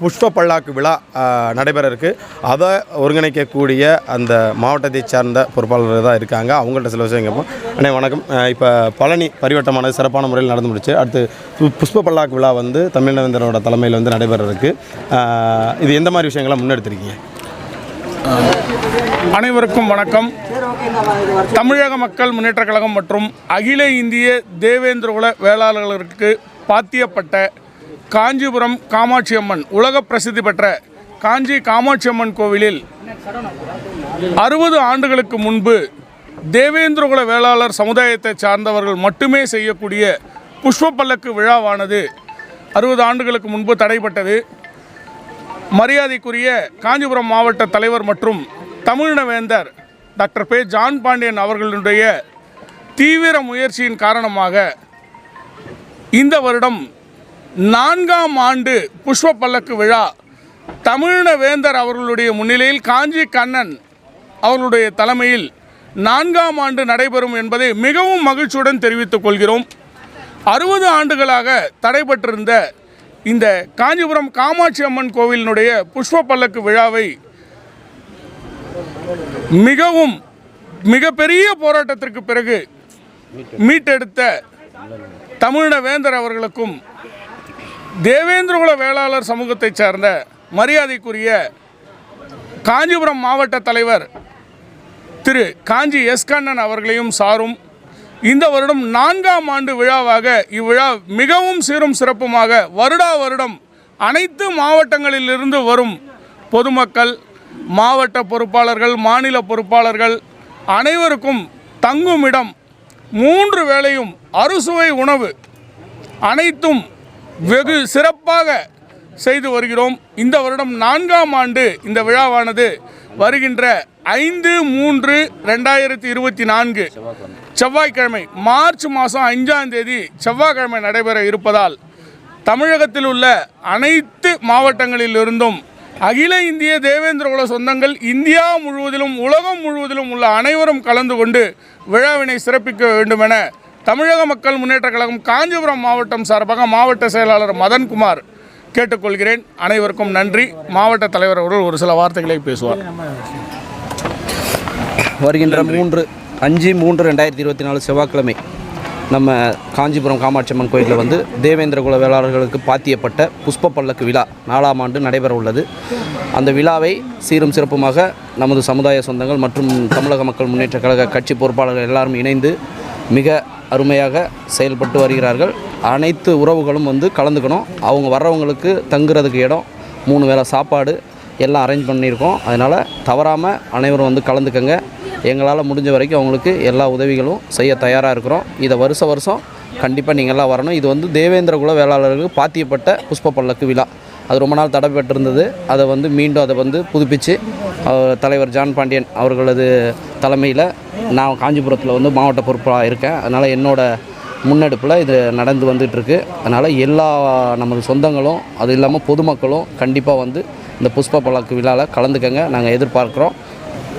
புஷ்ப பல்லாக்கு விழா நடைபெற இருக்குது அதை ஒருங்கிணைக்கக்கூடிய அந்த மாவட்டத்தை சார்ந்த பொறுப்பாளர்கள் தான் இருக்காங்க. அவங்கள்ட்ட சில விஷயம் கேட்போம். அண்ணே வணக்கம். இப்போ பழனி பரிவட்டமானது சிறப்பான முறையில் நடந்து முடிச்சு அடுத்து பு- புஷ்ப பல்லாக்கு விழா வந்து தமிழ்நவேந்தரோட தலைமையில் வந்து நடைபெற இருக்குது இது எந்த மாதிரி விஷயங்களை முன்னெடுத்திருக்கீங்க? அனைவருக்கும் வணக்கம். தமிழக மக்கள் முன்னேற்றக் கழகம் மற்றும் அகில இந்திய தேவேந்திர உல வேளாளர்களுக்கு பாத்தியப்பட்ட காஞ்சிபுரம் காமாட்சி அம்மன் உலக பிரசித்தி பெற்ற காஞ்சி காமாட்சி அம்மன் கோவிலில் அறுபது ஆண்டுகளுக்கு முன்பு தேவேந்திரகுல வேளாளர் சமுதாயத்தை சார்ந்தவர்கள் மட்டுமே செய்யக்கூடிய புஷ்ப பல்லக்கு விழாவானது அறுபது ஆண்டுகளுக்கு முன்பு தடைப்பட்டது மரியாதைக்குரிய காஞ்சிபுரம் மாவட்ட தலைவர் மற்றும் தமிழினவேந்தர் டாக்டர் பே. ஜான் பாண்டியன் அவர்களுடைய தீவிர முயற்சியின் காரணமாக இந்த வருடம் நான்காம் ஆண்டு புஷ்ப பல்லக்கு விழா தமிழினவேந்தர் அவர்களுடைய முன்னிலையில் காஞ்சி கண்ணன் அவர்களுடைய தலைமையில் நான்காம் ஆண்டு நடைபெறும் என்பதை மிகவும் மகிழ்ச்சியுடன் தெரிவித்துக் கொள்கிறோம். அறுபது ஆண்டுகளாக தடைபட்டிருந்த இந்த காஞ்சிபுரம் காமாட்சி அம்மன் கோவிலினுடைய புஷ்ப பல்லக்கு விழாவை மிகவும் மிகப்பெரிய போராட்டத்திற்கு பிறகு மீட்டெடுத்த தமிழின வேந்தர் அவர்களுக்கும் தேவேந்திரகுல வேளாளர் சமூகத்தைச் சார்ந்த மரியாதைக்குரிய காஞ்சிபுரம் மாவட்ட தலைவர் திரு காஞ்சி எஸ் கண்ணன் அவர்களையும் சாரும் இந்த வருடம் நான்காம் ஆண்டு விழாவாக இவ்விழா மிகவும் சீரும் சிறப்புமாக வருடா வருடம் அனைத்து மாவட்டங்களிலிருந்து வரும் பொதுமக்கள் மாவட்ட பொறுப்பாளர்கள் மாநில பொறுப்பாளர்கள் அனைவருக்கும் தங்குமிடம் மூன்று வேளையும் அறுசுவை உணவு அனைத்தும் வெகு சிறப்பாக செய்து வருகிறோம். இந்த வருடம் நான்காம் ஆண்டு இந்த விழாவானது வருகின்ற ஐந்து மூன்று ரெண்டாயிரத்தி இருபத்தி நான்கு செவ்வாய்க்கிழமை மார்ச் மாதம் அஞ்சாம் தேதி செவ்வாய்க்கிழமை நடைபெற இருப்பதால் தமிழகத்தில் உள்ள அனைத்து மாவட்டங்களிலிருந்தும் அகில இந்திய தேவேந்திர உல சொந்தங்கள் இந்தியா முழுவதிலும் உலகம் முழுவதிலும் உள்ள அனைவரும் கலந்து கொண்டு விழாவினை சிறப்பிக்க வேண்டுமென தமிழக மக்கள் முன்னேற்றக் கழகம் காஞ்சிபுரம் மாவட்டம் சார்பாக மாவட்ட செயலாளர் மதன்குமார் கேட்டுக்கொள்கிறேன். அனைவருக்கும் நன்றி. மாவட்ட தலைவர் அவர்கள் ஒரு சில வார்த்தைகளை பேசுவார். வருகின்ற மூன்று அஞ்சு மூன்று ரெண்டாயிரத்தி இருபத்தி நாலு செவ்வாய்க்கிழமை நம்ம காஞ்சிபுரம் காமாட்சி அம்மன் கோயிலில் வந்து தேவேந்திர குல வேளாளர்களுக்கு பாத்தியப்பட்ட புஷ்ப பல்லக்கு விழா நாலாம் ஆண்டு நடைபெற உள்ளது. அந்த விழாவை சீரும் சிறப்புமாக நமது சமுதாய சொந்தங்கள் மற்றும் தமிழக மக்கள் முன்னேற்ற கழக கட்சி பொறுப்பாளர்கள் எல்லாரும் இணைந்து மிக அருமையாக செயல்பட்டு வருகிறார்கள். அனைத்து உறவுகளும் வந்து கலந்துக்கணும். அவங்க வர்றவங்களுக்கு தங்குறதுக்கு இடம் மூணு வேளை சாப்பாடு எல்லாம் அரேஞ்ச் பண்ணியிருக்கோம். அதனால் தவறாமல் அனைவரும் வந்து கலந்துக்கங்க. எங்களால் முடிஞ்ச வரைக்கும் அவங்களுக்கு எல்லா உதவிகளும் செய்ய தயாராக இருக்கிறோம். இதை வருஷ வருஷம் கண்டிப்பாக நீங்கள்லாம் வரணும். இது வந்து தேவேந்திர குல வேளாளர்களுக்கு பாத்தியப்பட்ட புஷ்ப பல்லக்கு விழா. அது ரொம்ப நாள் தடைபட்டிருந்தது அதை வந்து மீண்டும் அதை வந்து புதுப்பித்து தலைவர் ஜான் பாண்டியன் அவர்களது தலைமையில் நான் காஞ்சிபுரத்தில் வந்து மாவட்ட பொறுப்பாக இருக்கேன். அதனால் என்னோடய முன்னெடுப்பில் இது நடந்து வந்துட்டுருக்கு. அதனால் எல்லா நமது சொந்தங்களும் அது இல்லாமல் பொதுமக்களும் கண்டிப்பாக வந்து இந்த புஷ்ப பழக்கு விழாவில் கலந்துக்கங்க. நாங்கள் எதிர்பார்க்குறோம்.